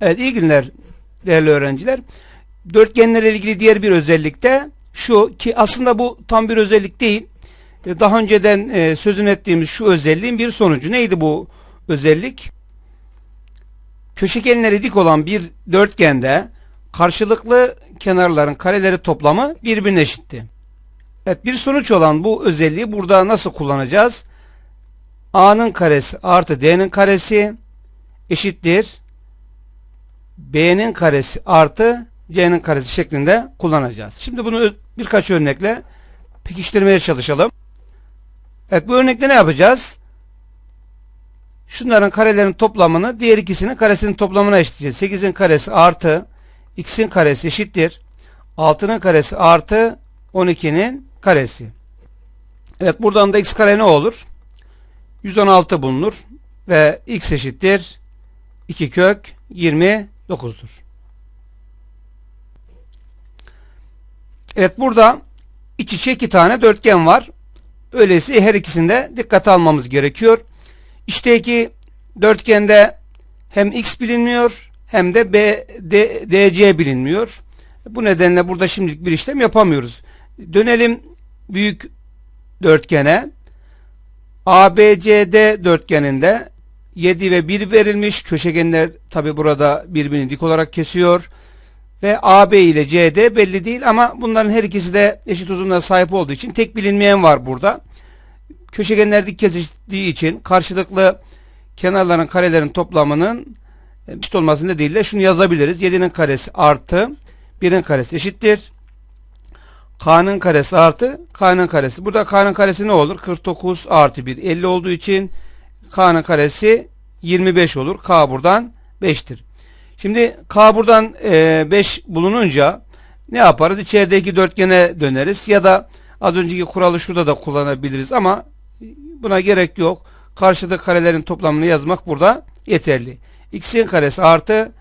Evet iyi günler değerli öğrenciler. Dörtgenlerle ilgili diğer bir özellik de şu ki aslında bu tam bir özellik değil. E, Daha önceden e, sözünü ettiğimiz şu özelliğin bir sonucu. Neydi bu özellik? Köşegenleri dik olan bir dörtgende karşılıklı kenarların kareleri toplamı birbirine eşitti. Evet bir sonuç olan bu özelliği burada nasıl kullanacağız? A'nın karesi artı D'nin karesi eşittir. B'nin karesi artı C'nin karesi şeklinde kullanacağız. Şimdi bunu birkaç örnekle pekiştirmeye çalışalım. Evet bu örnekte ne yapacağız? Şunların karelerin toplamını diğer ikisinin karesinin toplamına eşitleyeceğiz. 8'in karesi artı x'in karesi eşittir. 6'nın karesi artı 12'nin karesi. Evet buradan da x kare ne olur? 116 bulunur ve x eşittir 2 kök 29'dur. Evet burada iç içe iki tane dörtgen var. Öyleyse her ikisinde dikkate almamız gerekiyor. İçteki dörtgende hem x bilinmiyor hem de B, D, DC bilinmiyor. Bu nedenle burada şimdilik bir işlem yapamıyoruz. Dönelim büyük dörtgene. ABCD dörtgeninde 7 ve 1 verilmiş. Köşegenler tabi burada birbirini dik olarak kesiyor. Ve AB ile CD belli değil ama bunların her ikisi de eşit uzunluğa sahip olduğu için tek bilinmeyen var burada. Köşegenler dik kesiştiği için karşılıklı kenarların karelerin toplamının eşit olması nedeniyle şunu yazabiliriz. 7'nin karesi artı 1'in karesi eşittir. K'nın karesi artı K'nın karesi. Burada K'nın karesi ne olur? 49 artı 1 50 olduğu için K'nın karesi 25 olur. K buradan 5'tir. Şimdi K buradan 5 bulununca ne yaparız? İçerideki dörtgene döneriz ya da az önceki kuralı şurada da kullanabiliriz ama buna gerek yok. Karşıdaki karelerin toplamını yazmak burada yeterli. X'in karesi artı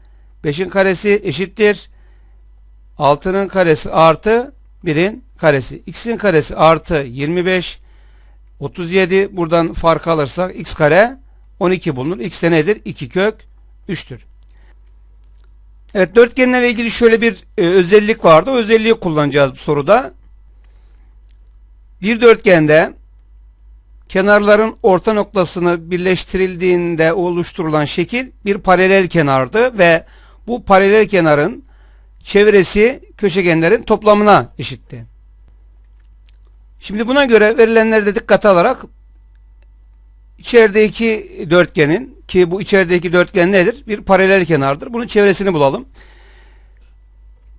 5'in karesi eşittir. 6'nın karesi artı 1'in karesi. X'in karesi artı 25 37 buradan fark alırsak x kare 12 bulunur. X de nedir? 2 kök 3'tür. Evet dörtgenlerle ilgili şöyle bir e, özellik vardı. O özelliği kullanacağız bu soruda. Bir dörtgende kenarların orta noktasını birleştirildiğinde oluşturulan şekil bir paralel kenardı ve bu paralel kenarın çevresi köşegenlerin toplamına eşitti. Şimdi buna göre verilenleri de dikkate alarak içerideki dörtgenin ki bu içerideki dörtgen nedir? Bir paralel kenardır. Bunun çevresini bulalım.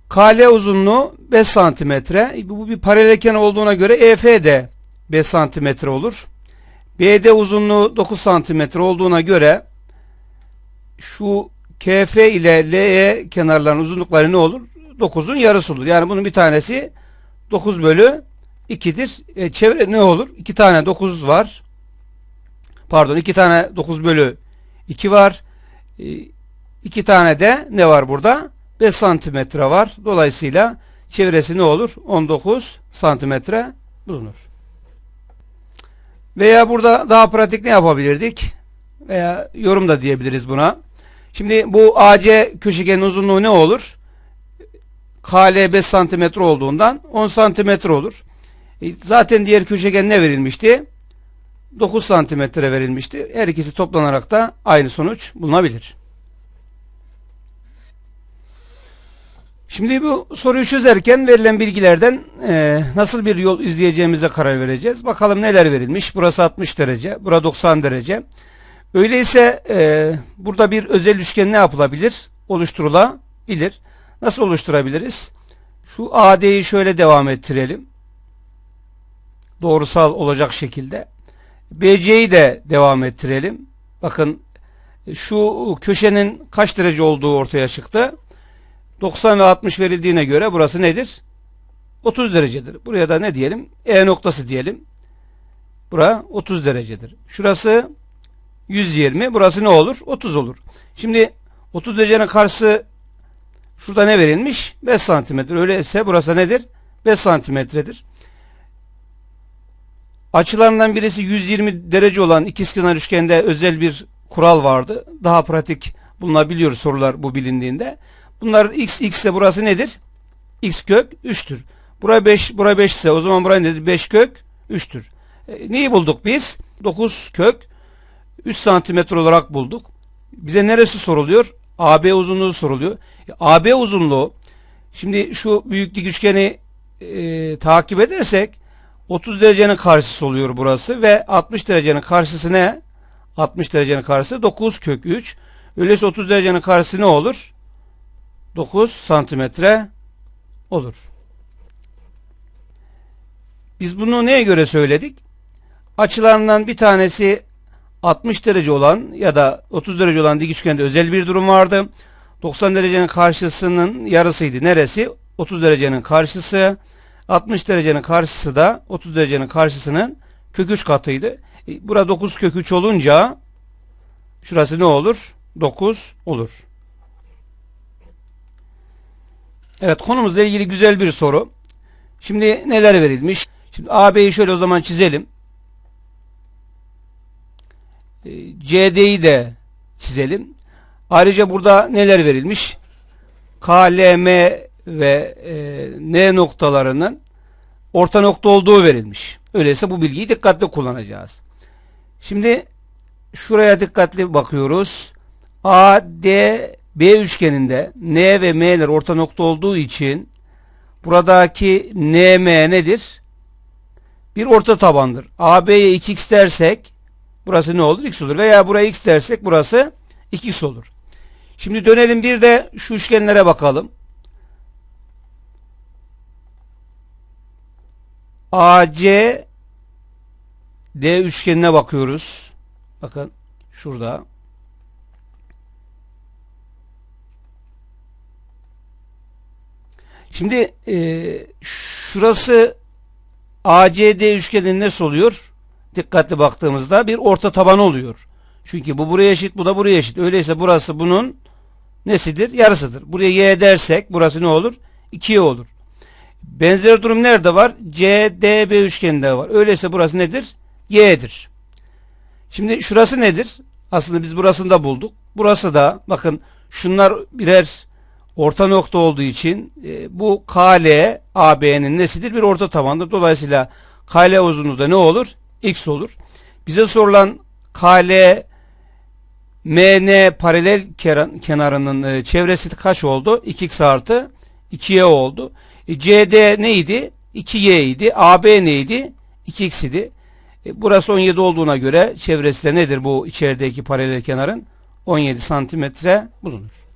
KL uzunluğu 5 santimetre. Bu bir paralel kenar olduğuna göre EF de 5 santimetre olur. BD uzunluğu 9 santimetre olduğuna göre şu KF ile LE kenarların uzunlukları ne olur? 9'un yarısı olur. Yani bunun bir tanesi 9 bölü 2'dir. E, çevre ne olur? 2 tane 9 var. Pardon 2 tane 9 bölü 2 var. 2 tane de ne var burada? 5 santimetre var. Dolayısıyla çevresi ne olur? 19 santimetre bulunur. Veya burada daha pratik ne yapabilirdik? Veya yorum da diyebiliriz buna. Şimdi bu AC köşegenin uzunluğu ne olur? KL 5 santimetre olduğundan 10 santimetre olur. E, Zaten diğer köşegen ne verilmişti? 9 santimetre verilmişti. Her ikisi toplanarak da aynı sonuç bulunabilir. Şimdi bu soruyu çözerken verilen bilgilerden e, nasıl bir yol izleyeceğimize karar vereceğiz. Bakalım neler verilmiş. Burası 60 derece, bura 90 derece. Öyleyse e, burada bir özel üçgen ne yapılabilir? Oluşturulabilir. Nasıl oluşturabiliriz? Şu AD'yi şöyle devam ettirelim. Doğrusal olacak şekilde. BC'yi de devam ettirelim. Bakın şu köşenin kaç derece olduğu ortaya çıktı. 90 ve 60 verildiğine göre burası nedir? 30 derecedir. Buraya da ne diyelim? E noktası diyelim. Bura 30 derecedir. Şurası 120. Burası ne olur? 30 olur. Şimdi 30 derecenin karşısı şurada ne verilmiş? 5 santimetre. Öyleyse burası nedir? 5 santimetredir. Açılarından birisi 120 derece olan ikizkenar üçgende özel bir kural vardı. Daha pratik bulunabiliyor sorular bu bilindiğinde. Bunlar x x ise burası nedir? x kök 3'tür. Bura 5, bura 5 ise o zaman buraya nedir? 5 kök 3'tür. E, neyi bulduk biz? 9 kök 3 santimetre olarak bulduk. Bize neresi soruluyor? AB uzunluğu soruluyor. E, AB uzunluğu şimdi şu büyük dik üçgeni e, takip edersek 30 derecenin karşısı oluyor burası ve 60 derecenin karşısı ne? 60 derecenin karşısı 9 kök 3. Öyleyse 30 derecenin karşısı ne olur? 9 santimetre olur. Biz bunu neye göre söyledik? Açılarından bir tanesi 60 derece olan ya da 30 derece olan dik üçgende özel bir durum vardı. 90 derecenin karşısının yarısıydı. Neresi? 30 derecenin karşısı. 60 derecenin karşısı da 30 derecenin karşısının kök 3 katıydı. E, Burada 9 kök 3 olunca şurası ne olur? 9 olur. Evet konumuzla ilgili güzel bir soru. Şimdi neler verilmiş? Şimdi AB'yi şöyle o zaman çizelim. E, CD'yi de çizelim. Ayrıca burada neler verilmiş? KLM ve e, N noktalarının orta nokta olduğu verilmiş. Öyleyse bu bilgiyi dikkatli kullanacağız. Şimdi şuraya dikkatli bakıyoruz. A, D, B üçgeninde N ve M'ler orta nokta olduğu için buradaki NM nedir? Bir orta tabandır. AB'ye 2x dersek burası ne olur? X olur. Veya buraya x dersek burası 2x olur. Şimdi dönelim bir de şu üçgenlere bakalım. AC D üçgenine bakıyoruz. Bakın şurada. Şimdi e, şurası ACD üçgenin nesi oluyor? Dikkatli baktığımızda bir orta taban oluyor. Çünkü bu buraya eşit, bu da buraya eşit. Öyleyse burası bunun nesidir? Yarısıdır. Buraya y dersek burası ne olur? 2y olur. Benzer durum nerede var? CDB üçgeninde var. Öyleyse burası nedir? Y'dir. Şimdi şurası nedir? Aslında biz burasını da bulduk. Burası da bakın şunlar birer orta nokta olduğu için e, bu KL AB'nin nesidir? Bir orta tabandır. Dolayısıyla KL uzunluğu da ne olur? X olur. Bize sorulan KL MN paralel kenarının e, çevresi kaç oldu? 2x artı 2y oldu. E, CD neydi? 2y idi. AB neydi? 2x idi. E, burası 17 olduğuna göre çevresi de nedir bu içerideki paralel kenarın? 17 santimetre bulunur.